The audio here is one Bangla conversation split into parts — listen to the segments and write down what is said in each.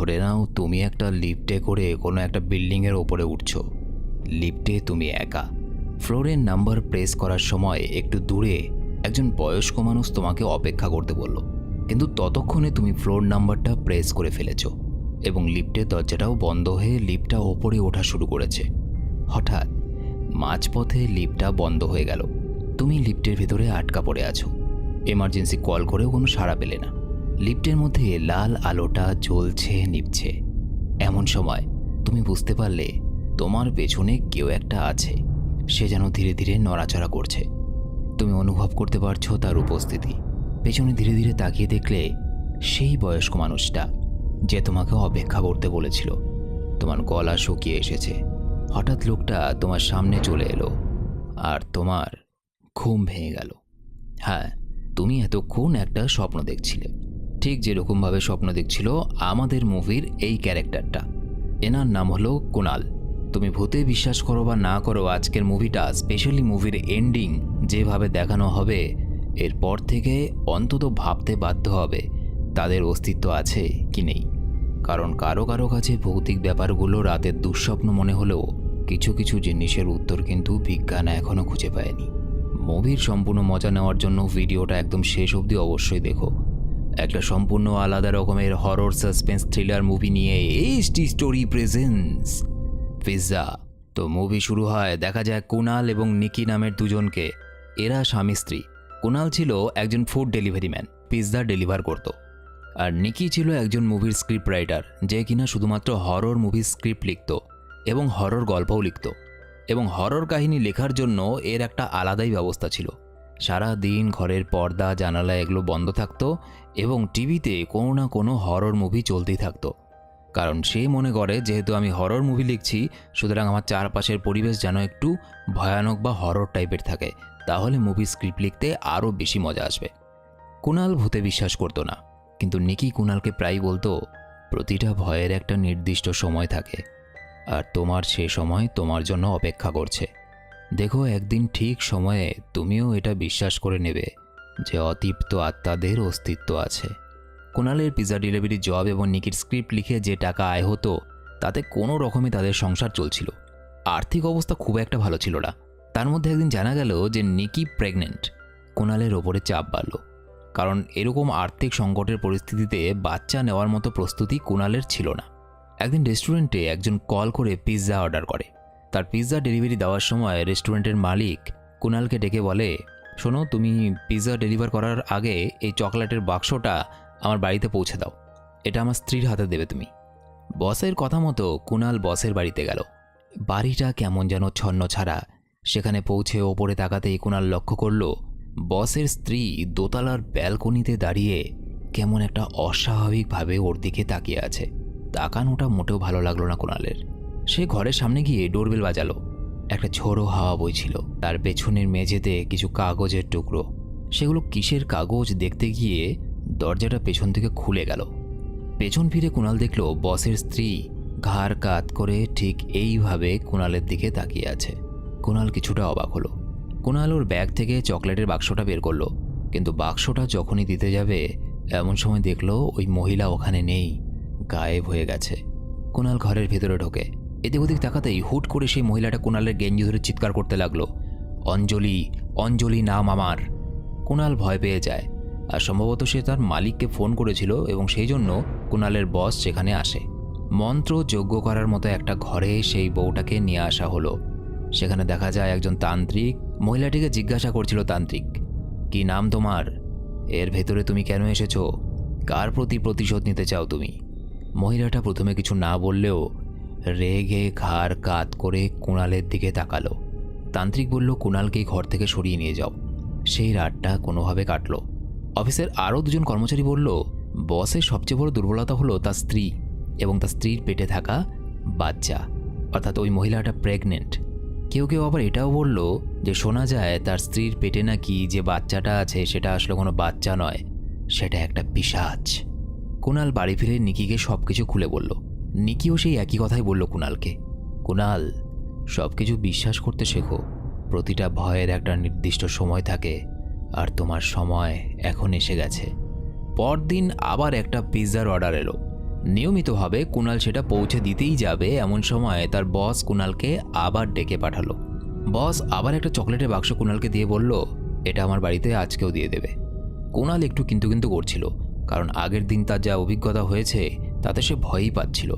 ধরে নাও তুমি একটা লিফটে করে কোনো একটা বিল্ডিংয়ের ওপরে উঠছো। লিফটে তুমি একা। ফ্লোরের নাম্বার প্রেস করার সময় একটু দূরে একজন বয়স্ক মানুষ তোমাকে অপেক্ষা করতে বলল। কিন্তু ততক্ষণে তুমি ফ্লোর নাম্বারটা প্রেস করে ফেলেছ এবং লিফটের দরজাটাও বন্ধ হয়ে লিফটটা ওপরে ওঠা শুরু করেছে। হঠাৎ মাঝপথে লিফটটা বন্ধ হয়ে গেল। তুমি লিফটের ভেতরে আটকা পড়ে আছো। এমার্জেন্সি কল করেও কোনো সাড়া পেলে না। লিফটের মধ্যে লাল আলোটা জ্বলছে, নিভছে। এমন সময় তুমি বুঝতে পারলে তোমার পেছনে কেউ একটা আছে। সে যেন ধীরে ধীরে নড়াচড়া করছে। তুমি অনুভব করতে পারছ তার উপস্থিতি। পেছনে ধীরে ধীরে তাকিয়ে দেখলে সেই বয়স্ক মানুষটা যে তোমাকে অপেক্ষা করতে বলেছিল। তোমার গলা শুকিয়ে এসেছে। হঠাৎ লোকটা তোমার সামনে চলে এলো আর তোমার ঘুম ভেঙে গেল। হ্যাঁ তুমি এতক্ষণ একটা স্বপ্ন দেখছিলে। ঠিক যেরকমভাবে স্বপ্ন দেখছিল আমাদের মুভির এই ক্যারেক্টারটা। এনার নাম হলো কুনাল তুমি ভূতে বিশ্বাস করো বা না করো, আজকের মুভিটা স্পেশালি মুভির এন্ডিং যেভাবে দেখানো হবে, এরপর থেকে অন্তত ভাবতে বাধ্য হবে তাদের অস্তিত্ব আছে কি নেই। কারণ কারও কারও কাছে ভৌতিক ব্যাপারগুলো রাতের দুঃস্বপ্ন মনে হলেও কিছু কিছু জিনিসের উত্তর কিন্তু বিজ্ঞান এখনও খুঁজে পায়নি। মুভির সম্পূর্ণ মজা নেওয়ার জন্য ভিডিওটা একদম শেষ অবধি অবশ্যই দেখো। একটা সম্পূর্ণ আলাদা রকমের হরর সাসপেন্স থ্রিলার মুভি নিয়ে এইচটি স্টোরি প্রেজেন্স পিৎজা তো মুভি শুরু হয়, দেখা যায় কুনাল এবং নিকি নামের দুজনকে। এরা স্বামী স্ত্রী। কুনাল ছিল একজন food delivery man pizza deliver করত। আর নিকি ছিল একজন মুভির স্ক্রিপ্ট রাইটার যে কিনা শুধুমাত্র হরর মুভির স্ক্রিপ্ট লিখত এবং হরর গল্পও লিখত। এবং হরর কাহিনী লেখার জন্য এর একটা আলাদাই ব্যবস্থা ছিল। সারা দিন ঘরের পর্দা, জানালা এগুলো বন্ধ থাকতো এবং টিভিতে কোনো না কোনো হরর মুভি চলতেই থাকতো। কারণ সে মনে করে, যেহেতু আমি হরর মুভি লিখছি, সুতরাং আমার চারপাশের পরিবেশ যেন একটু ভয়ানক বা হরর টাইপের থাকে, তাহলে মুভি স্ক্রিপ্ট লিখতে আরও বেশি মজা আসবে। কুনাল ভূতে বিশ্বাস করতো না। কিন্তু নিকি কুনালকে প্রায় বলতো, প্রতিটা ভয়ের একটা নির্দিষ্ট সময় থাকে, আর তোমার সে সময় তোমার জন্য অপেক্ষা করছে। দেখো, একদিন ঠিক সময়ে তুমিও এটা বিশ্বাস করে নেবে যে অতৃপ্ত আত্মাদের অস্তিত্ব আছে। কুণালের পিজা ডেলিভারি জব এবং নিকির স্ক্রিপ্ট লিখে যে টাকা আয় হতো, তাতে কোনো রকমে তাদের সংসার চলছিল। আর্থিক অবস্থা খুব একটা ভালো ছিল না। তার মধ্যে একদিন জানা গেল যে নিকি প্রেগনেন্ট। কুণালের ওপরে চাপ বাড়ল। কারণ এরকম আর্থিক সংকটের পরিস্থিতিতে বাচ্চা নেওয়ার মতো প্রস্তুতি কুণালের ছিল না। একদিন রেস্টুরেন্টে একজন কল করে পিৎজা অর্ডার করে। তার পিৎজা ডেলিভারি দেওয়ার সময় রেস্টুরেন্টের মালিক কুণালকে ডেকে বলে শোনো, তুমি পিৎজা ডেলিভার করার আগে এই চকলেটের বাক্সটা আমার বাড়িতে পৌঁছে দাও। এটা আমার স্ত্রীর হাতে দেবে তুমি। বসের কথা মতো কুণাল বসের বাড়িতে গেল। বাড়িটা কেমন যেন ছন্ন ছাড়া সেখানে পৌঁছে ওপরে তাকাতেই কুণাল লক্ষ্য করল, বসের স্ত্রী দোতলার ব্যালকনিতে দাঁড়িয়ে কেমন একটা অস্বাভাবিকভাবে ওর দিকে তাকিয়ে আছে। তাকানোটা মোটেও ভালো লাগল না কুণালের সে ঘরের সামনে গিয়ে ডোরবেল বাজালো। একটা ঝোড়ো হাওয়া বইছিল তার পেছনের মেঝেতে কিছু কাগজের টুকরো। সেগুলো কিসের কাগজ দেখতে গিয়ে দরজাটা পেছন থেকে খুলে গেল। পেছন ফিরে কুণাল দেখল, বসের স্ত্রী ঘাড় কাত করে ঠিক এইভাবে কুণালের দিকে তাকিয়ে আছে। কুণাল কিছুটা অবাক হলো। কুণাল ওর ব্যাগ থেকে চকলেটের বাক্সটা বের করল। কিন্তু বাক্সটা যখনই দিতে যাবে, এমন সময় দেখল ওই মহিলা ওখানে নেই, গায়েব হয়ে গেছে। কুণাল ঘরের ভেতরে ঢোকে। এদিক ওদিক তাকাতেই হুট করে সেই মহিলাটা কুণালের গেঞ্জি ধরে চিৎকার করতে লাগল। অঞ্জলি অঞ্জলি নাম আমার। কুণাল ভয় পেয়ে যায়, আর সম্ভবত সে তার মালিককে ফোন করেছিল এবং সেই জন্য কুণালের বস সেখানে আসে। মন্ত্র যজ্ঞ করার মতো একটা ঘরে সেই বউটাকে নিয়ে আসা হলো। সেখানে দেখা যায় একজন তান্ত্রিক মহিলাটিকে জিজ্ঞাসা করছিল, তান্ত্রিক, কি নাম তোমার? এর ভেতরে তুমি কেন এসেছ? কার প্রতি প্রতিশোধ নিতে চাও তুমি? মহিলাটা প্রথমে কিছু না বললেও রেগে ঘাড় কাত করে কুণালের দিকে তাকালো। তান্ত্রিক বলল, কুণালকেই ঘর থেকে সরিয়ে নিয়ে যাও। সেই রাতটা কোনোভাবে কাটলো। অফিসের আরও দুজন কর্মচারী বলল, বসের সবচেয়ে বড় দুর্বলতা হলো তার স্ত্রী এবং তার স্ত্রীর পেটে থাকা বাচ্চা, অর্থাৎ ওই মহিলাটা প্রেগনেন্ট। কেউ কেউ আবার এটাও বলল যে, শোনা যায় তার স্ত্রীর পেটে নাকি যে বাচ্চাটা আছে সেটা আসলে কোনো বাচ্চা নয়, সেটা একটা পিসাচ কুণাল বাড়ি ফিরে নিকিকে সব কিছু খুলে বলল নিকিও সেই একই কথাই বলল কুণালকে। কুণাল সব কিছু বিশ্বাস করতে শেখো। প্রতিটা ভয়ের একটা নির্দিষ্ট সময় থাকে, আর তোমার সময় এখন এসে গেছে। পরদিন আবার একটা পিৎজার অর্ডার এলো। নিয়মিতভাবে কুণাল সেটা পৌঁছে দিতেই যাবে এমন সময় তার বস কুণালকে আবার ডেকে পাঠালো। বস আবার একটা চকলেটের বাক্স কুণালকে দিয়ে বলল, এটা আমার বাড়িতে আজকেও দিয়ে দেবে। কুণাল একটু কিন্তু কিন্তু করছিল, কারণ আগের দিন তার যা অভিজ্ঞতা হয়েছে তাতে সে ভয়ই পাচ্ছিল।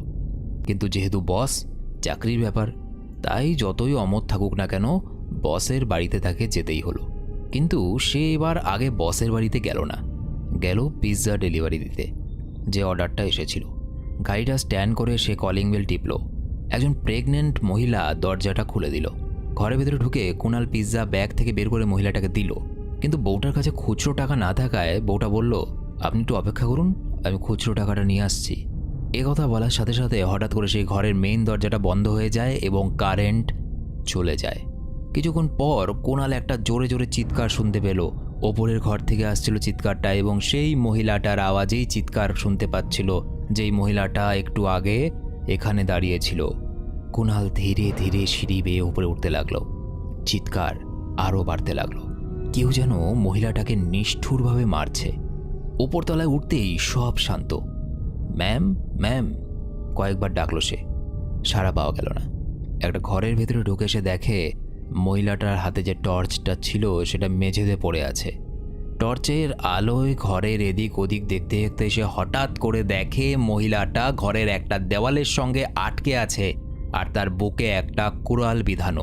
কিন্তু যেহেতু বস চাকরির ব্যাপার, তাই যতই অমত থাকুক না কেন বসের বাড়িতে তাকে যেতেই হলো। কিন্তু সে এবার আগে বসের বাড়িতে গেল না, গেল পিৎজা ডেলিভারি দিতে। যে অর্ডারটা এসেছিল, গাড়িটা স্ট্যান্ড করে সে কলিং বেল টিপল। একজন প্রেগনেন্ট মহিলা দরজাটা খুলে দিল। ঘরের ভেতরে ঢুকে কুণাল পিৎজা ব্যাগ থেকে বের করে মহিলাটাকে দিল। কিন্তু বউটার কাছে খুচরো টাকা না থাকায় বউটা বলল, আপনি একটু অপেক্ষা করুন, আমি খুচরো টাকাটা নিয়ে আসছি। কথা বলার সাথে সাথে হঠাৎ করে সেই ঘরের মেইন দরজাটা বন্ধ হয়ে যায় এবং কারেন্ট চলে যায়। কিছুক্ষণ পর কোনাল একটা জোরে জোরে চিৎকার শুনতে পেল। ওপরের ঘর থেকে আসছিল চিৎকারটা এবং সেই মহিলাটার আওয়াজেই চিৎকার শুনতে পাচ্ছিল, যেই মহিলাটা একটু আগে এখানে দাঁড়িয়েছিল। কুণাল ধীরে ধীরে সিঁড়ি বেয়ে উপরে উঠতে লাগল। চিৎকার আরও বাড়তে লাগল। কেউ যেন মহিলাটাকে নিষ্ঠুরভাবে মারছে। উপরতলায় উঠতেই সব শান্ত। ম্যাম ম্যাম, কয়েকবার ডাকলো সে। সাড়া পাওয়া গেল না। একটা ঘরের ভেতরে ঢুকে সে দেখে মহিলাটার হাতে যে টর্চটা ছিল, সেটা মেঝেতে পড়ে আছে। টর্চের আলোয় ঘরের এদিক ওদিক দেখতে দেখতে সে হঠাৎ করে দেখে মহিলাটা ঘরের একটা দেওয়ালের সঙ্গে আটকে আছে আর তার বুকে একটা কুড়াল বিধানো।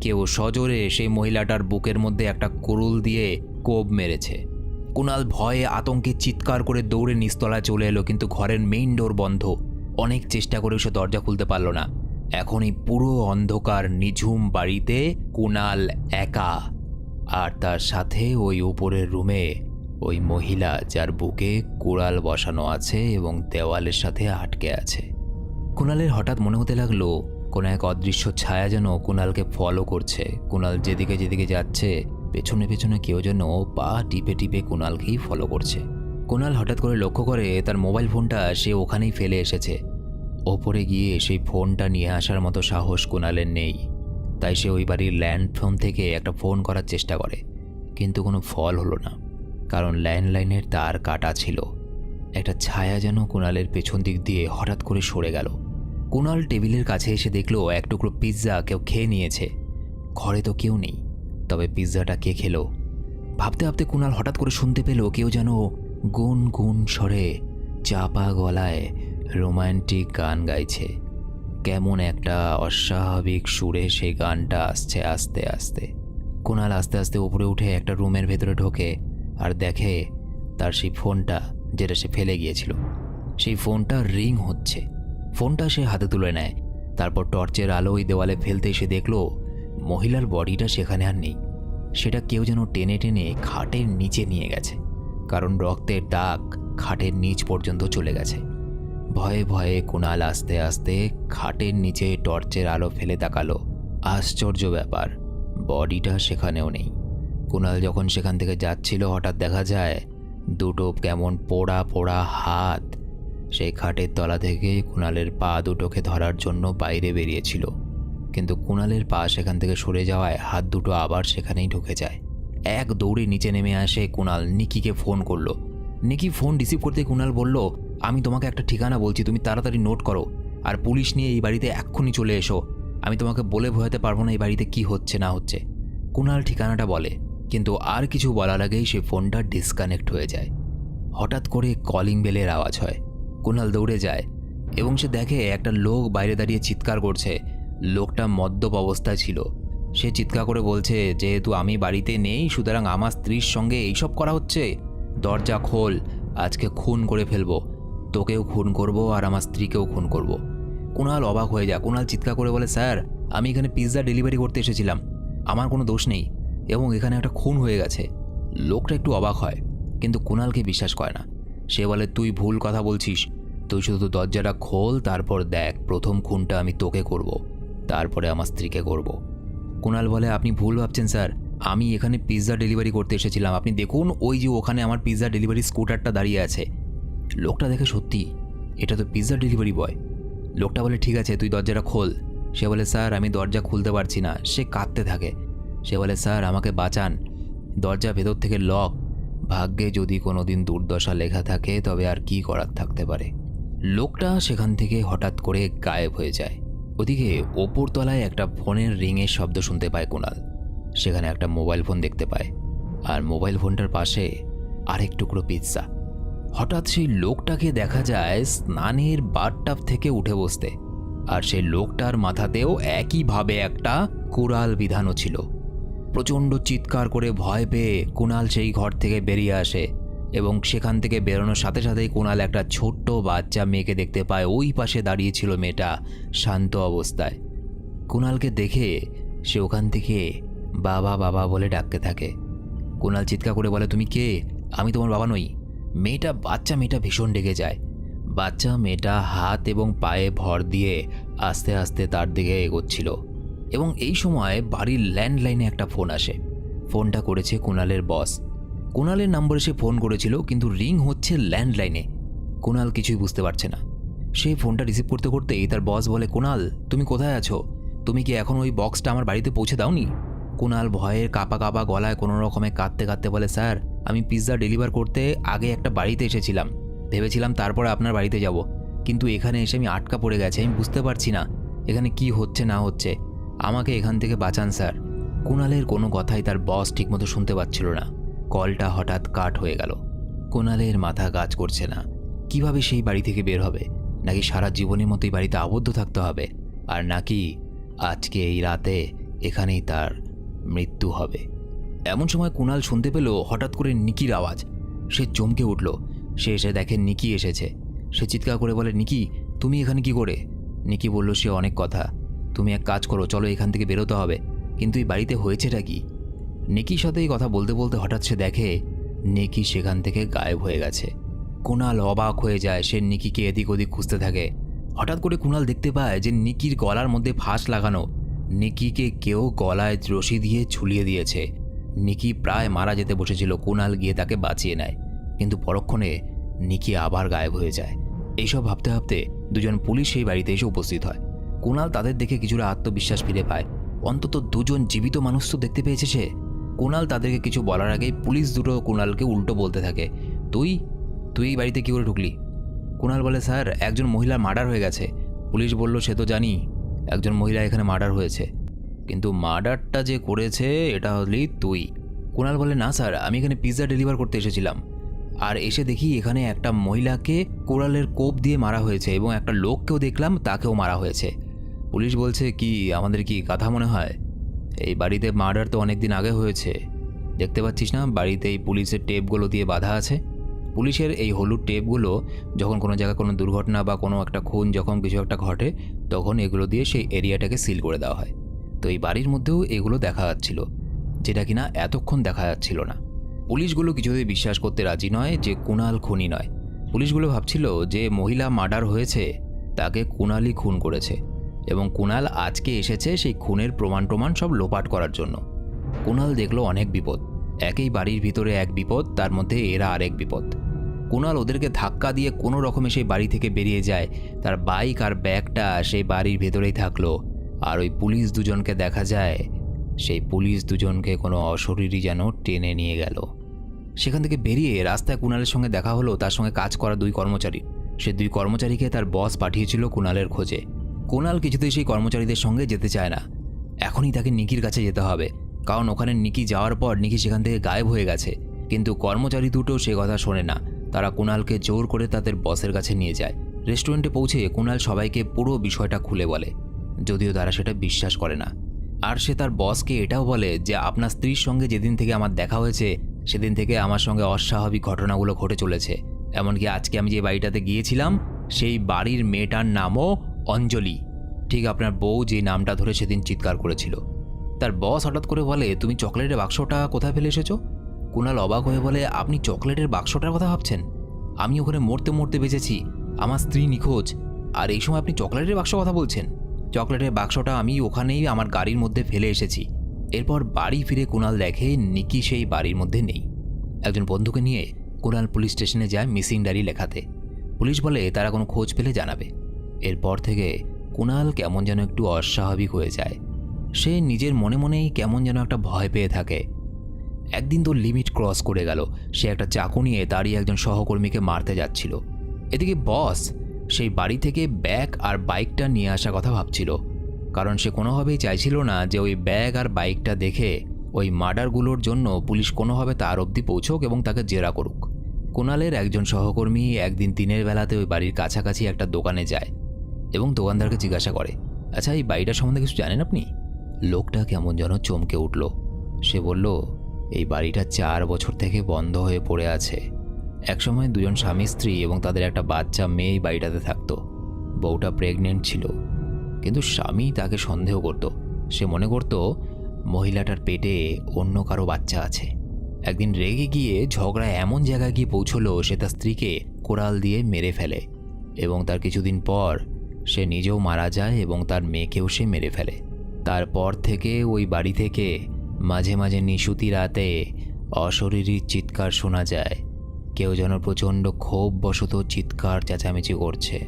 কেউ সজোরে সেই মহিলাটার বুকের মধ্যে একটা কুরুল দিয়ে কোব মেরেছে। কুণাল ভয়ে আতঙ্কে চিৎকার করে দৌড়ে নিস্তলায় চলে এলো, কিন্তু ঘরের মেইন ডোর বন্ধ। অনেক চেষ্টা করেও সে দরজা খুলতে পারল না। এখন এই পুরো অন্ধকার, নিঝুম বাড়িতে কুণাল একা। আর তার সাথে ওই উপরের রুমে ওই মহিলা, যার বুকে কুড়াল বসানো আছে এবং দেওয়ালের সাথে আটকে আছে। কুণালের হঠাৎ মনে হতে লাগল, কোনো এক অদৃশ্য ছায়া যেন কুণালকে ফলো করছে। কুণাল যেদিকে যেদিকে যাচ্ছে পেছনে পেছনে কেউ যেন পা টিপে টিপে কুণালকেই ফলো করছে। কুণাল হঠাৎ করে লক্ষ্য করে তার মোবাইল ফোনটা সে ওখানেই ফেলে এসেছে। ওপরে গিয়ে সেই ফোনটা নিয়ে আসার মতো সাহস কুণালের নেই। তাই সে ওই বাড়ির ল্যান্ড ফোন থেকে একটা ফোন করার চেষ্টা করে। কিন্তু কোনো ফল হলো না, কারণ ল্যান্ডলাইনের তার কাটা ছিল। একটা ছায়া যেন কুণালের পেছন দিক দিয়ে হঠাৎ করে সরে গেল। কুণাল টেবিলের কাছে এসে দেখল এক টুকরো পিৎজা কেউ খেয়ে নিয়েছে। ঘরে তো কেউ নেই। তবে পিৎজাটা কে খেলো? ভাবতে ভাবতে কুণাল হঠাৎ করে শুনতে পেল কেউ যেন গুন গুন স্বরে চাপা গলায় রোমান্টিক গান গাইছে। কেমন একটা অস্বাভাবিক সুরে সেই গানটা আসছে আস্তে আস্তে। কুণাল আস্তে আস্তে উপরে উঠে একটা রুমের ভেতরে ঢোকে আর দেখে তার সেই ফোনটা যেটা সে ফেলে গিয়েছিল। সেই ফোনটা রিং হচ্ছে। ফোনটা সে হাতে তুলে নেয়। তারপর টর্চের আলো ওই দেওয়ালে ফেলতে এসে দেখল মহিলার বডিটা সেখানে আর নেই। সেটা কেউ যেন টেনে টেনে খাটের নিচে নিয়ে গেছে, কারণ রক্তের দাগ খাটের নিচ পর্যন্ত চলে গেছে। ভয়ে ভয়ে কুণাল আস্তে আস্তে খাটের নিচে টর্চের আলো ফেলে তাকালো। আশ্চর্য ব্যাপার, বডিটা সেখানেও নেই। কুণাল যখন সেখান থেকে যাচ্ছিল, হঠাৎ দেখা যায় দুটো কেমন পোড়া পোড়া হাত। সেই খাটের তলা থেকে কুণালের পা দুটোকে ধরার জন্য বাইরে বেরিয়েছিল। কিন্তু কুণালের পা সেখান থেকে সরে যাওয়ায় হাত দুটো আবার সেখানেই ঢুকে যায়। এক দৌড়ে নিচে নেমে আসে কুণাল। নিকিকে ফোন করল। নিকি ফোন রিসিভ করতে কুণাল বলল, আমি তোমাকে একটা ঠিকানা বলছি, তুমি তাড়াতাড়ি নোট করো। আর পুলিশ নিয়ে এই বাড়িতে এক্ষুনি চলে এসো। আমি তোমাকে বলে বোঝাতে পারব না এই বাড়িতে কি হচ্ছে, না হচ্ছে। কুণাল ঠিকানাটা বলে, কিন্তু আর কিছু বলার আগেই সে ফোনটা ডিসকানেক্ট হয়ে যায়। হঠাৎ করে কলিং বেলের আওয়াজ হয়। কুণাল দৌড়ে যায় এবং সে দেখে একটা লোক বাইরে দাঁড়িয়ে চিৎকার করছে। লোকটা মদ্যপ অবস্থায় ছিল। সে চিৎকার করে বলছে, যেহেতু আমি বাড়িতে নেই, সুতরাং আমার স্ত্রীর সঙ্গে এইসব করা হচ্ছে। দরজা খোল, আজকে খুন করে ফেলব। তোকেও খুন করব আর আমার স্ত্রীকেও খুন করব। কুণাল অবাক হয়ে যায়। কুণাল চিৎকার করে বলে, স্যার, আমি এখানে পিৎজা ডেলিভারি করতে এসেছিলাম। আমার কোনো দোষ নেই এবং এখানে একটা খুন হয়ে গেছে লোকটা একটু অবাক হয়, কিন্তু কুণালকে বিশ্বাস করে না। সে বলে, তুই ভুল কথা বলছিস। তুই শুধু দরজাটা খোল, তারপর দেখ প্রথম খুনটা আমি তোকে করব। তারপরে আমার স্ত্রীকে করব। কুণাল বলে, আপনি ভুল ভাবছেন স্যার। আমি এখানে পিৎজা ডেলিভারি করতে এসেছিলাম। আপনি দেখুন ওই যে ওখানে আমার পিৎজা ডেলিভারি স্কুটারটা দাঁড়িয়ে আছে। লোকটা দেখে সত্যি, এটা তো পিৎজা ডেলিভারি বয় লোকটা বলে, ঠিক আছে, তুই দরজাটা খোল। সে বলে, স্যার, আমি দরজা খুলতে পারছি না। সে কাঁদতে থাকে। সে বলে, স্যার, আমাকে বাঁচান। দরজা ভেতর থেকে লক ভাগ্যে যদি কোনো দিন দুর্দশা লেখা থাকে, তবে আর কি করার থাকতে পারে? লোকটা সেখান থেকে হঠাৎ করে গায়েব হয়ে যায়। ওদিকে ওপর তলায় একটা ফোনের রিংয়ের শব্দ শুনতে পায় কুণাল। সেখানে একটা মোবাইল ফোন দেখতে পায়। আর মোবাইল ফোনটার পাশে আরেক টুকরো পিৎজা হঠাৎ সেই লোকটাকে দেখা যায় স্নানের বারটাপ থেকে উঠে বসতে। আর সেই লোকটার মাথাতেও একইভাবে একটা কুড়াল বিধানও ছিল। প্রচণ্ড চিৎকার করে ভয় পেয়ে কুণাল সেই ঘর থেকে বেরিয়ে আসে। এবং সেখান থেকে বেরোনোর সাথে সাথেই কুণাল একটা ছোট্ট বাচ্চা মেয়েকে দেখতে পায়। ওই পাশে দাঁড়িয়েছিল মেয়েটা শান্ত অবস্থায়। কুণালকে দেখে সে ওখান থেকে বাবা বাবা বলে ডাকতে থাকে। কুণাল চিৎকার করে বলে, তুমি কে? আমি তোমার বাবা নই। মেয়েটা, বাচ্চা মেয়েটা ভীষণ ডেকে যায়। বাচ্চা মেয়েটা হাত এবং পায়ে ভর দিয়ে আস্তে আস্তে তার দিকে এগোচ্ছিল। এবং এই সময় বাড়ির ল্যান্ডলাইনে একটা ফোন আসে। ফোনটা করেছে কুণালের বস। কুণালের নম্বরে সে ফোন করেছিল, কিন্তু রিং হচ্ছে ল্যান্ডলাইনে। কুণাল কিছুই বুঝতে পারছে না। সে ফোনটা রিসিভ করতে করতেই তার বস বলে, কুণাল, তুমি কোথায় আছো? তুমি কি এখন ওই বক্সটা আমার বাড়িতে পৌঁছে দাওনি? কুণাল ভয়ের কাপা কাপা গলায় কোনো রকমে কাঁদতে কাঁদতে বলে, স্যার, আমি পিৎজা ডেলিভার করতে আগে একটা বাড়িতে এসেছিলাম। ভেবেছিলাম তারপরে আপনার বাড়িতে যাব। কিন্তু এখানে এসে আমি আটকা পড়ে গেছে, আমি বুঝতে পারছি না। এখানে কি হচ্ছে, না হচ্ছে? আমাকে এখান থেকে বাঁচান, স্যার। কুণালের কোনো কথাই তার বস ঠিকমতো শুনতে পাচ্ছিল না। কলটা হঠাৎ কাট হয়ে গেল। কুণালের মাথা কাজ করছে না। কীভাবে সেই বাড়ি থেকে বের হবে? নাকি সারা জীবনের মতোই বাড়িতে আবদ্ধ থাকতে হবে? আর নাকি আজকে এই রাতে এখানেই তার মৃত্যু হবে? এমন সময় কুণাল শুনতে পেল হঠাৎ করে নিকির আওয়াজ। সে চমকে উঠল। সে এসে দেখে নিকি এসেছে। সে চিৎকার করে বলে, নিকি, তুমি এখানে কি করে? নিকি বলল, সে অনেক কথা। তুমি এক কাজ করো, চলো এখান থেকে বেরোতে হবে। কিন্তু এই বাড়িতে হয়েছেটা কি? নিকির সাথে এই কথা বলতে বলতে হঠাৎ সে দেখে নিকি সেখান থেকে গায়েব হয়ে গেছে। কুণাল অবাক হয়ে যায় সে নিকিকে এদিক ওদিক খুঁজতে থাকে। হঠাৎ করে কুণাল দেখতে পায় যে নিকির গলার মধ্যে ফাঁস লাগানো নিকিকে কেউ গলায় রশি দিয়ে ঝুলিয়ে দিয়েছে। নিকি প্রায় মারা যেতে বসেছিল কুণাল গিয়ে তাকে বাঁচিয়ে নেয়। কিন্তু পরক্ষণে নিকি আবার গায়েব হয়ে যায়। এইসব ভাবতে ভাবতে দুজন পুলিশ সেই বাড়িতে এসে উপস্থিত হয়। কুণাল তাদের দেখে কিছুটা আত্মবিশ্বাস ফিরে পায়। অন্তত দুজন জীবিত মানুষ তো দেখতে পেয়েছে সে। কুণাল তাদেরকে কিছু বলার আগেই পুলিশ দুটো কুণালকে উল্টো বলতে থাকে। তুই? তুই এই বাড়িতে কী করে ঢুকলি? কুণাল বলে, স্যার, একজন মহিলার মার্ডার হয়ে গেছে। পুলিশ বলল, সে তো জানি, একজন মহিলা এখানে মার্ডার হয়েছে। কিন্তু মার্ডারটা যে করেছে, এটা হলি তুই। কুণাল বলে, না, স্যার, আমি এখানে পিৎজা ডেলিভার করতে এসেছিলাম। আর এসে দেখি এখানে একটা মহিলাকে কোরালের কোপ দিয়ে মারা হয়েছে এবং একটা লোককেও দেখলাম, তাকেও মারা হয়েছে। পুলিশ বলছে, কি, আমাদের কি কথা মনে হয়? এই বাড়িতে মার্ডার তো অনেক দিন আগে হয়েছে। দেখতে পাচ্ছিস না, বাড়িতে এই পুলিশের টেপগুলো দিয়ে বাঁধা আছে? পুলিশের এই হলুদ টেপগুলো যখন কোনো জায়গায় কোনো দুর্ঘটনা বা কোনো একটা খুন যখন কিছু একটা ঘটে, তখন এগুলো দিয়ে সেই এরিয়াটাকে সিল করে দেওয়া হয়। তো এই বাড়ির মধ্যেও এগুলো দেখা যাচ্ছিল, যেটা কিনা এতক্ষণ দেখা যাচ্ছিল না। পুলিশগুলো কিছুতেই বিশ্বাস করতে রাজি নয় যে কুণাল খুনি নয়। পুলিশগুলো ভাবছিল যে মহিলা মার্ডার হয়েছে, তাকে কুণালই খুন করেছে। এবং কুণাল আজকে এসেছে সেই খুনের প্রমাণ প্রমাণ সব লোপাট করার জন্য। কুণাল দেখল অনেক বিপদ। একই বাড়ির ভিতরে এক বিপদ, তার মধ্যে এরা আরেক বিপদ। কুণাল ওদেরকে ধাক্কা দিয়ে কোনো রকমে সেই বাড়ি থেকে বেরিয়ে যায়। তার বাইক আর ব্যাগটা সেই বাড়ির ভেতরেই থাকল। আর ওই পুলিশ দুজনকে দেখা যায়, সেই পুলিশ দুজনকে কোনো অশরীরই যেন টেনে নিয়ে গেল। সেখান থেকে বেরিয়ে রাস্তায় কুণালের সঙ্গে দেখা হলো, তার সঙ্গে কাজ করা দুই কর্মচারী। সে দুই কর্মচারীকে তার বস পাঠিয়েছিল কুণালের খোঁজে। কুণাল কিছুতেই সেই কর্মচারীদের সঙ্গে যেতে চায় না। এখনই তাকে নিকির কাছে যেতে হবে, কারণ ওখানে নিকি যাওয়ার পর নিকি সেখান থেকে গায়েব হয়ে গেছে। কিন্তু কর্মচারী দুটো সে কথা শোনে না। তারা কুণালকে জোর করে তাদের বসের কাছে নিয়ে যায়। রেস্টুরেন্টে পৌঁছে কুণাল সবাইকে পুরো বিষয়টা খুলে বলে। যদিও তারা সেটা বিশ্বাস করে না। আর সে তার বসকে এটাও বলে যে, আপনার স্ত্রীর সঙ্গে যেদিন থেকে আমার দেখা হয়েছে, সেদিন থেকে আমার সঙ্গে অস্বাভাবিক ঘটনাগুলো ঘটে চলেছে। এমনকি আজকে আমি যে বাড়িটাতে গিয়েছিলাম, সেই বাড়ির মেয়েটার নামও অঞ্জলি। ঠিক আপনার বউ যে নামটা ধরে সেদিন চিৎকার করেছিল। তার বস হঠাৎ করে বলে, তুমি চকলেটের বাক্সটা কোথায় ফেলে এসেছ? কুণাল অবাক হয়ে বলে, আপনি চকলেটের বাক্সটার কথা ভাবছেন? আমি ওখানে মরতে মরতে বেঁচেছি। আমার স্ত্রী নিখোঁজ। আর এই সময় আপনি চকলেটের বাক্স কথা বলছেন। চকলেটের বাক্সটা আমি ওখানেই আমার গাড়ির মধ্যে ফেলে এসেছি। এরপর বাড়ি ফিরে কুণাল দেখে নিকি সেই বাড়ির মধ্যে নেই। একজন বন্ধুকে নিয়ে কুণাল পুলিশ স্টেশনে যায় মিসিং ডায়েরি লেখাতে। পুলিশ বলে, তারা কোনো খোঁজ পেলে জানাবে। এরপর থেকে কুণাল কেমন যেন একটু অস্বাভাবিক হয়ে যায়। সে নিজের মনে মনেই কেমন যেন একটা ভয় পেয়ে থাকে। একদিন তো লিমিট ক্রস করে গেল। সে একটা চাকু নিয়ে দাঁড়িয়ে একজন সহকর্মীকে মারতে যাচ্ছিল। এদিকে বস সেই বাড়ি থেকে ব্যাগ আর বাইকটা নিয়ে আসার কথা ভাবছিল। কারণ সে কোনোভাবেই চাইছিল না যে ওই ব্যাগ আর বাইকটা দেখে ওই মার্ডারগুলোর জন্য পুলিশ কোনোভাবে তার অবধি পৌঁছোক এবং তাকে জেরা করুক। কুণালের একজন সহকর্মী একদিন দিনের বেলাতে ওই বাড়ির কাছাকাছি একটা দোকানে যায়। এবং দোকানদারকে জিজ্ঞাসা করে আচ্ছা এই বাড়িটার সম্বন্ধে কিছু জানেন আপনি? লোকটা কেমন যেন চমকে উঠল। সে বলল, এই বাড়িটা চার বছর থেকে বন্ধ হয়ে পড়ে আছে। একসময় দুজন স্বামী, স্ত্রী এবং তাদের একটা বাচ্চা মেয়ে বাড়িটাতে থাকতো। বউটা প্রেগনেন্ট ছিল। কিন্তু স্বামী তাকে সন্দেহ করত। সে মনে করত, মহিলাটার পেটে অন্য কারও বাচ্চা আছে। একদিন রেগে গিয়ে ঝগড়া এমন জায়গায় গিয়ে পৌঁছলো, সে তার স্ত্রীকে কোড়াল দিয়ে মেরে ফেলে এবং তার কিছুদিন পর সে নিজেও মারা যায় এবং তার মেয়েকেও সে মেরে ফেলে। তারপর থেকে ওই বাড়ি থেকে মাঝে মাঝে নিশুতি রাতে অশরীরী চিৎকার শোনা যায়। কেউ যেন প্রচণ্ড ক্ষোভ বশত চিৎকার চেঁচামেচি করছে।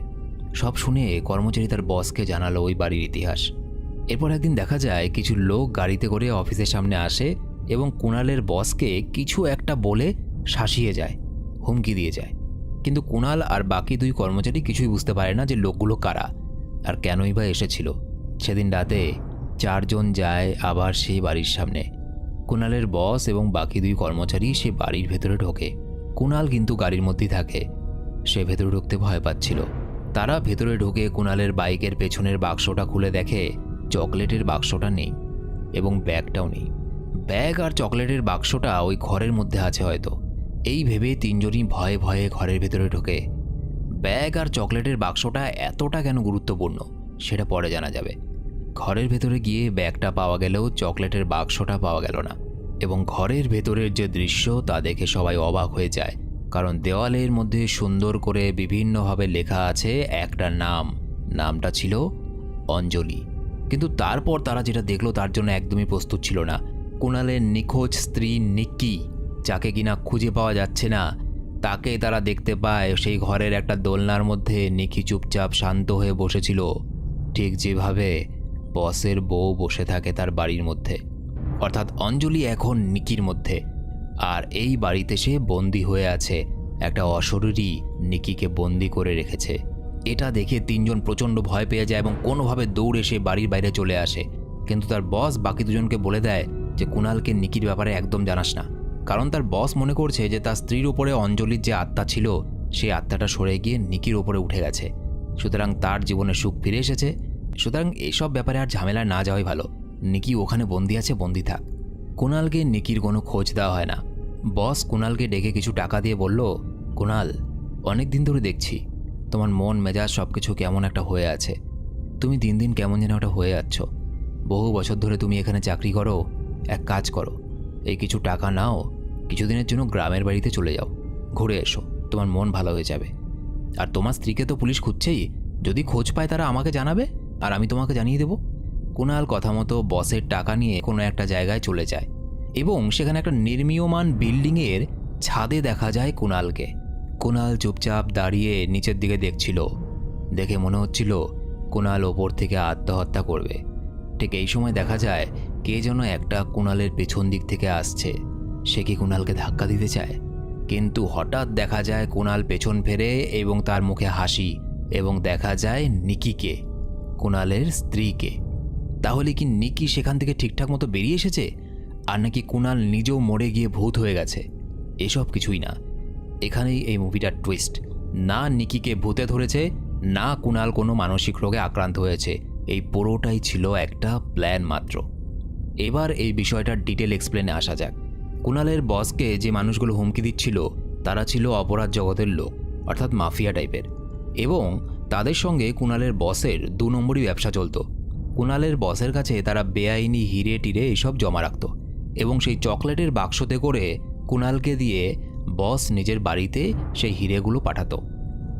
সব শুনে কর্মচারী তার বসকে জানালো ওই বাড়ির ইতিহাস। এরপর একদিন দেখা যায় কিছু লোক গাড়িতে করে অফিসের সামনে আসে এবং কুণালের বসকে কিছু একটা বলে শাসিয়ে যায়, হুমকি দিয়ে যায়। কিন্তু কুণাল আর বাকি দুই কর্মচারী কিছুই বুঝতে পারে না যে লোকগুলো কারা আর কেনই বা এসেছিল। সেদিন রাতে চারজন যায় আবার সেই বাড়ির সামনে। কুণালের বস এবং বাকি দুই কর্মচারী সে বাড়ির ভেতরে ঢোকে। কুণাল কিন্তু গাড়ির মধ্যেই থাকে। সে ভেতরে ঢুকতে ভয় পাচ্ছিল। তারা ভেতরে ঢুকে কুণালের বাইকের পেছনের বাক্সটা খুলে দেখে চকলেটের বাক্সটা নেই এবং ব্যাগটাও নেই। ব্যাগ আর চকলেটের বাক্সটা ওই ঘরের মধ্যে আছে হয়তো। এই ভেবে তিনজনই ভয়ে ভয়ে ঘরের ভেতরে ঢোকে। ব্যাগ আর চকলেটের বাক্সটা এতটা কেন গুরুত্বপূর্ণ, সেটা পরে জানা যাবে। ঘরের ভেতরে গিয়ে ব্যাগটা পাওয়া গেলেও চকলেটের বাক্সটা পাওয়া গেল না, এবং ঘরের ভেতরের যে দৃশ্য তা দেখে সবাই অবাক হয়ে যায়, কারণ দেওয়ালের মধ্যে সুন্দর করে বিভিন্নভাবে লেখা আছে একটা নাম, নামটা ছিল অঞ্জলি। কিন্তু তারপর তারা যেটা দেখল তার জন্য একদমই প্রস্তুত ছিল না। কুণালের নিখোঁজ স্ত্রী নিক্কি যাকে কিনা খুঁজে পাওয়া যাচ্ছে না, তাকে তারা দেখতে পায় সেই ঘরের একটা দোলনার মধ্যে নিকি চুপচাপ শান্ত হয়ে বসেছিল। ঠিক যেভাবে বসের বউ বসে থাকে তার বাড়ির মধ্যে। অর্থাৎ অঞ্জলি এখন নিকির মধ্যে। আর এই বাড়িতে সে বন্দি হয়ে আছে। একটা অশরীরী নিকিকে বন্দি করে রেখেছে। এটা দেখে তিনজন প্রচণ্ড ভয় পেয়ে যায় এবং কোনোভাবে দৌড়ে সে বাড়ির বাইরে চলে আসে। কিন্তু তার বস বাকি দুজনকে বলে দেয় যে কুণালকে নিকির ব্যাপারে একদম জানাস না। কারণ তার বস মনে করছে যে তার স্ত্রীর উপরে অঞ্জলির যে আত্মা ছিল, সেই আত্মাটা সরে গিয়ে নিকির ওপরে উঠে গেছে। সুতরাং তার জীবনে সুখ ফিরে এসেছে। সুতরাং এইসব ব্যাপারে আর ঝামেলা না যাওয়াই ভালো। নিকি ওখানে বন্দি আছে, বন্দি থাক। কুণালকে নিকির কোনো খোঁজ দেওয়া হয় না। বস কুণালকে ডেকে কিছু টাকা দিয়ে বলল, কুণাল অনেক দিন ধরে দেখছি, তোমার মন মেজাজ সব কিছু কেমন একটা হয়ে আছে। তুমি দিন দিন কেমন যেন একটা হয়ে যাচ্ছ। বহু বছর ধরে তুমি এখানে চাকরি করো, এক কাজ করো, এই কিছু টাকা নাও কিছুদিনের জন্য গ্রামের বাড়িতে চলে যাও। ঘুরে এসো, তোমার মন ভালো হয়ে যাবে। আর তোমার স্ত্রীকে তো পুলিশ খুঁজছেই। যদি খোঁজ পায় তারা আমাকে জানাবে, আর আমি তোমাকে জানিয়ে দেবো। কুণাল কথা মতো বসের টাকা নিয়ে কোনো একটা জায়গায় চলে যায় এবং সেখানে একটা নির্মীয়মান বিল্ডিংয়ের ছাদে দেখা যায় কুণালকে। কুণাল চুপচাপ দাঁড়িয়ে নিচের দিকে দেখছিল। দেখে মনে হচ্ছিল কুণাল ওপর থেকে আত্মহত্যা করবে। ঠিক এই সময় দেখা যায় কে যেন একটা কুণালের পেছন দিক থেকে আসছে। সে কি কুণালকে ধাক্কা দিতে চায়? কিন্তু হঠাৎ দেখা যায় কুণাল পেছন ফেরে এবং তার মুখে হাসি এবং দেখা যায় নিকিকে, কুণালের স্ত্রীকে। তাহলে কি নিকি সেখান থেকে ঠিকঠাক মতো বেরিয়ে এসেছে? আর নাকি কুণাল নিজেও মরে গিয়ে ভূত হয়ে গেছে? এসব কিছুই না। এখানেই এই মুভিটার টুইস্ট না নিকিকে ভূতে ধরেছে, না কুণাল কোনো মানসিক রোগে আক্রান্ত হয়েছে। এই পুরোটাই ছিল একটা প্ল্যান মাত্র। এবার এই বিষয়টার ডিটেল এক্সপ্লেনে আসা যাক। কুণালের বসকে যে মানুষগুলো হুমকি দিচ্ছিল, তারা ছিল অপরাধ জগতের লোক, অর্থাৎ মাফিয়া টাইপের। এবং তাদের সঙ্গে কুণালের বসের দু নম্বরই ব্যবসা চলত। কুণালের বসের কাছে তারা বেআইনি হিরে টিরে এসব জমা রাখত এবং সেই চকলেটের বাক্সতে করে কুণালকে দিয়ে বস নিজের বাড়িতে সেই হিরেগুলো পাঠাতো।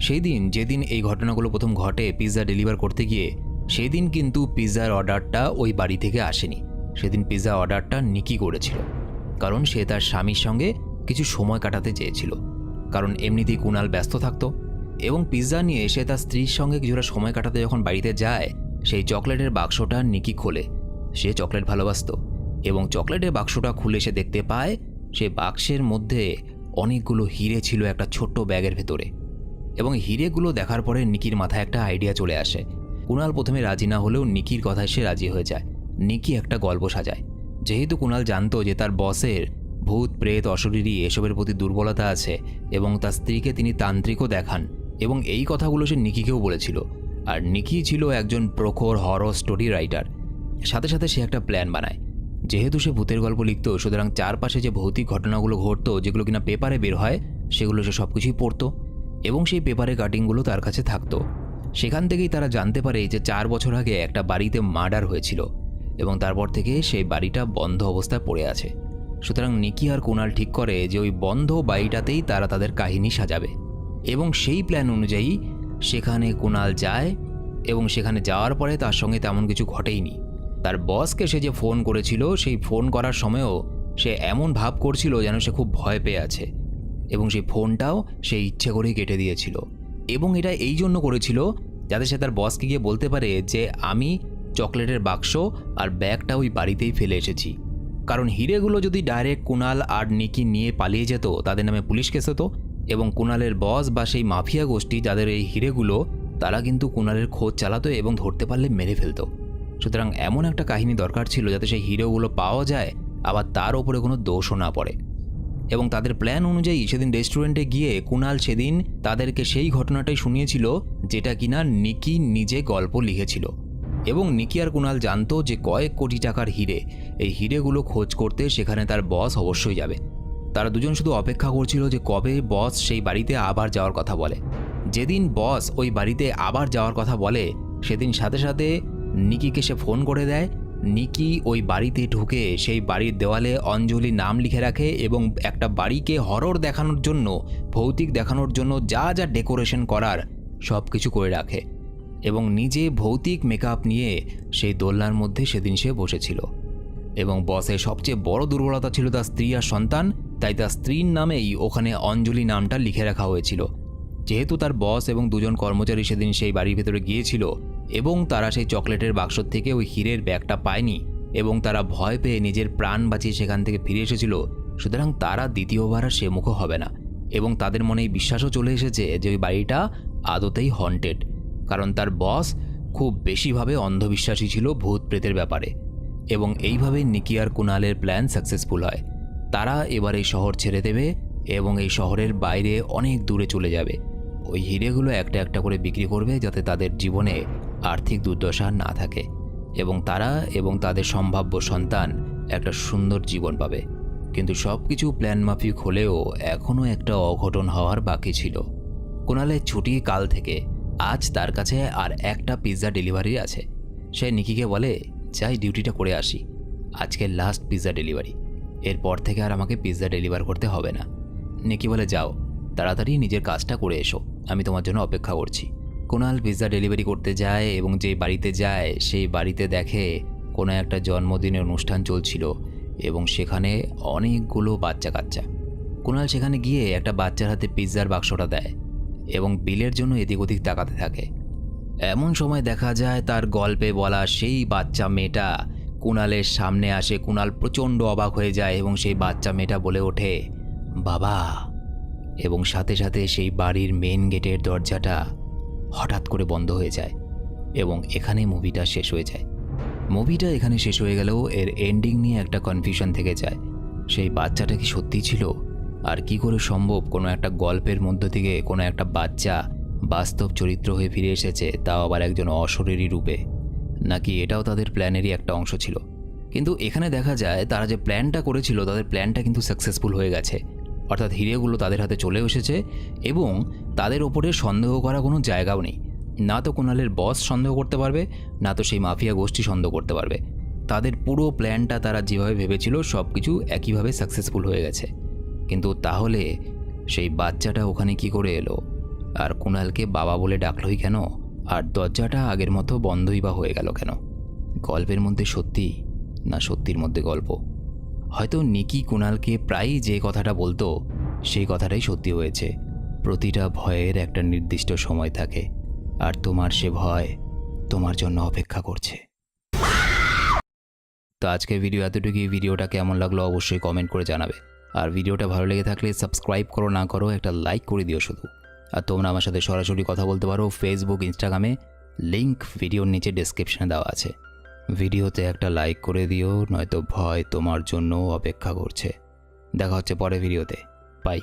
সেই দিন যেদিন এই ঘটনাগুলো প্রথম ঘটে পিৎজা ডেলিভার করতে গিয়ে সেই দিন কিন্তু পিৎজার অর্ডারটা ওই বাড়ি থেকে আসেনি। সেদিন পিৎজা অর্ডারটা নিকি করেছিল। কারণ সে তার স্বামীর সঙ্গে কিছু সময় কাটাতে চেয়েছিল। কারণ এমনিতেই কুণাল ব্যস্ত থাকতো এবং পিৎজা নিয়ে সে তার স্ত্রীর সঙ্গে কিছুটা সময় কাটাতে যখন বাড়িতে যায়, সেই চকলেটের বাক্সটা নিকি খোলে। সে চকলেট ভালোবাসত এবং চকলেটের বাক্সটা খুলে সে দেখতে পায়, সে বাক্সের মধ্যে অনেকগুলো হিরে ছিল একটা ছোট্ট ব্যাগের ভেতরে। এবং হিরেগুলো দেখার পরে নিকির মাথায় একটা আইডিয়া চলে আসে। কুণাল প্রথমে রাজি না হলেও নিকির কথায় সে রাজি হয়ে যায়। নিকি একটা গল্প সাজায়। যেহেতু কুণাল জানতো যে তার বসের ভূত, প্রেত, অশরীরী এসবের প্রতি দুর্বলতা আছে এবং তার স্ত্রীকে তিনি তান্ত্রিকও দেখান এবং এই কথাগুলো সে নিকিকেও বলেছিল। আর নিকি ছিল একজন প্রখর হরর স্টোরি রাইটার সাথে সাথে সে একটা প্ল্যান বানায়। যেহেতু সে ভূতের গল্প লিখত, সুতরাং চারপাশে যে ভৌতিক ঘটনাগুলো ঘটতো, যেগুলো কিনা পেপারে বের হয়, সেগুলো সে সব কিছুই পড়তো এবং সেই পেপারে কাটিংগুলো তার কাছে থাকতো। সেখান থেকেই তারা জানতে পারে যে চার বছর আগে একটা বাড়িতে মার্ডার হয়েছিল। এবং তারপর থেকে সেই বাড়িটা বন্ধ অবস্থায় পড়ে আছে। সুতরাং নিকি আর কুণাল ঠিক করে যে ওই বন্ধ বাড়িটাতেই তারা তাদের কাহিনী সাজাবে। এবং সেই প্ল্যান অনুযায়ী সেখানে কুণাল যায় এবং সেখানে যাওয়ার পরে তার সঙ্গে তেমন কিছু ঘটেইনি। তার বসকে সে যে ফোন করেছিল, সেই ফোন করার সময়ও সে এমন ভাব করছিল যেন সে খুব ভয় পেয়ে আছে। এবং সেই ফোনটাও সে ইচ্ছে করেই কেটে দিয়েছিল। এবং এটা এই জন্য করেছিল যাতে সে তার বসকে গিয়ে বলতে পারে যে, আমি চকলেটের বাক্স আর ব্যাগটা ওই বাড়িতেই ফেলে এসেছি। কারণ হিরেগুলো যদি ডাইরেক্ট কুণাল আর নিকি নিয়ে পালিয়ে যেত, তাদের নামে পুলিশ কেস হতো এবং কুণালের বস বা সেই মাফিয়া গোষ্ঠী যাদের এই হিরেগুলো, তারা কিন্তু কুণালের খোঁজ চালাতো এবং ধরতে পারলে মেরে ফেলতো। সুতরাং এমন একটা কাহিনী দরকার ছিল যাতে সেই হিরোগুলো পাওয়া যায়, আবার তার ওপরে কোনো দোষও না পড়ে। এবং তাদের প্ল্যান অনুযায়ী সেদিন রেস্টুরেন্টে গিয়ে কুণাল সেদিন তাদেরকে সেই ঘটনাটাই শুনিয়েছিল, যেটা কিনা নিকি নিজে গল্প লিখেছিল। এবং নিকি আর কুণাল জানতো যে কয়েক কোটি টাকার হিরে। এই হিরেগুলো খোঁজ করতে সেখানে তার বস অবশ্যই যাবে। তারা দুজন শুধু অপেক্ষা করছিল যে কবে বস সেই বাড়িতে আবার যাওয়ার কথা বলে। যেদিন বস ওই বাড়িতে আবার যাওয়ার কথা বলে, সেদিন সাথে সাথে নিকিকে সে ফোন করে দেয়। নিকি ওই বাড়িতে ঢুকে সেই বাড়ির দেওয়ালে অঞ্জলি নাম লিখে রাখে এবং একটা বাড়িকে হরর দেখানোর জন্য, ভৌতিক দেখানোর জন্য যা যা ডেকোরেশন করার সব কিছু করে রাখে। এবং নিজে ভৌতিক মেকআপ নিয়ে সেই দোলনার মধ্যে সেদিন সে বসেছিল। এবং বসের সবচেয়ে বড় দুর্বলতা ছিল তার স্ত্রী আর সন্তান, তাই তার স্ত্রীর নামেই ওখানে অঞ্জলি নামটা লিখে রাখা হয়েছিল। যেহেতু তার বস এবং দুজন কর্মচারী সেদিন সেই বাড়ির ভেতরে গিয়েছিল এবং তারা সেই চকলেটের বাক্স থেকে ওই হীরের ব্যাগটা পায়নি এবং তারা ভয় পেয়ে নিজের প্রাণ বাঁচিয়ে সেখান থেকে ফিরে এসেছিল, সুতরাং তারা দ্বিতীয়বার আর সে মুখো হবে না। এবং তাদের মনে বিশ্বাসও চলে এসেছে যে ওই বাড়িটা আদতেই হন্টেড কারণ তার বস খুব বেশিভাবে অন্ধবিশ্বাসী ছিল ভূত প্রেতের ব্যাপারে। এবং এইভাবে নিকি আর কুণালের প্ল্যান সাকসেসফুল হয়। তারা এবার এই শহর ছেড়ে দেবে এবং এই শহরের বাইরে অনেক দূরে চলে যাবে। ওই হিরেগুলো একটা একটা করে বিক্রি করবে যাতে তাদের জীবনে আর্থিক দুর্দশা না থাকে। এবং তারা এবং তাদের সম্ভাব্য সন্তান একটা সুন্দর জীবন পাবে। কিন্তু সব কিছু প্ল্যান মাফিক হলেও এখনও একটা অঘটন হওয়ার বাকি ছিল। কোনালের ছুটি কাল থেকে। আজ তার কাছে আর একটা পিৎজা ডেলিভারি আছে। সে নিকিকে বলে, যাই ডিউটিটা করে আসি। আজকে লাস্ট পিৎজা ডেলিভারি এরপর থেকে আর আমাকে পিৎজা ডেলিভার করতে হবে না। নিকি বলে, যাও, তাড়াতাড়ি নিজের কাজটা করে এসো। আমি তোমার জন্য অপেক্ষা করছি। কোনাল পিৎজা ডেলিভারি করতে যায় এবং যেই বাড়িতে যায়, সেই বাড়িতে দেখে কোনো একটা জন্মদিনের অনুষ্ঠান চলছিল এবং সেখানে অনেকগুলো বাচ্চা কাচ্চা কুণাল সেখানে গিয়ে একটা বাচ্চার হাতে পিৎজার বাক্সটা দেয়। এবং বিলের জন্য এদিক ওদিক তাকাতে থাকে। এমন সময় দেখা যায় তার গল্পে বলা সেই বাচ্চা মেয়েটা কুণালের সামনে আসে। কুণাল প্রচণ্ড অবাক হয়ে যায় এবং সেই বাচ্চা মেয়েটা বলে ওঠে, বাবা! এবং সাথে সাথে সেই বাড়ির মেন গেটের দরজাটা হঠাৎ করে বন্ধ হয়ে যায় এবং এখানে মুভিটা শেষ হয়ে যায়। মুভিটা এখানে শেষ হয়ে গেলেও এর এন্ডিং নিয়ে একটা কনফিউশন থেকে যায়। সেই বাচ্চাটা কি সত্যি ছিল? আর কি করে সম্ভব কোনো একটা গল্পের মধ্য থেকে কোনো একটা বাচ্চা বাস্তব চরিত্র হয়ে ফিরে এসেছে, তাও আবার একজন অশরীরী রূপে। নাকি এটাও তাদের প্ল্যানেরই একটা অংশ ছিল। কিন্তু এখানে দেখা যায়, তারা যে প্ল্যানটা করেছিল, তাদের প্ল্যানটা কিন্তু সাকসেসফুল হয়ে গেছে। অর্থাৎ হিরেগুলো তাদের হাতে চলে এসেছে এবং তাদের ওপরে সন্দেহ করা কোনো জায়গাও নেই। না তো কুণালের বস সন্দেহ করতে পারবে, না তো সেই মাফিয়া গোষ্ঠী সন্দেহ করতে পারবে। তাদের পুরো প্ল্যানটা তারা যেভাবে ভেবেছিল সব কিছু একইভাবে সাকসেসফুল হয়ে গেছে। কিন্তু তাহলে সেই বাচ্চাটা ওখানে কি করে এলো? আর কুণালকে বাবা বলে ডাকলই কেন? আর দরজাটা আগের মতো বন্ধই বা হয়ে গেল কেন? গল্পের মধ্যে সত্যি না সত্যির মধ্যে গল্প? হয়তো নিকি কুণালকে প্রায়ই যে কথাটা বলতো, সেই কথাটাই সত্যি হয়েছে। প্রতিটা ভয়ের একটা নির্দিষ্ট সময় থাকে। আর তোমার সে ভয় তোমার জন্য অপেক্ষা করছে। তো আজকের ভিডিও এতটুকুই। ভিডিওটা কেমন লাগল অবশ্যই কমেন্ট করে জানাবে। আর ভিডিওটা ভালো লেগে থাকলে সাবস্ক্রাইব করো, না করো, একটা লাইক করে দিও শুধু। আর তোমরা আমার সাথে সরাসরি কথা বলতে পারো ফেসবুক ইনস্টাগ্রামে লিঙ্ক ভিডিওর নিচে ডেসক্রিপশানে দেওয়া আছে। ভিডিওতে একটা লাইক করে দিও, নয়তো ভয় তোমার জন্য অপেক্ষা করছে। দেখা হচ্ছে পরে ভিডিওতে। বাই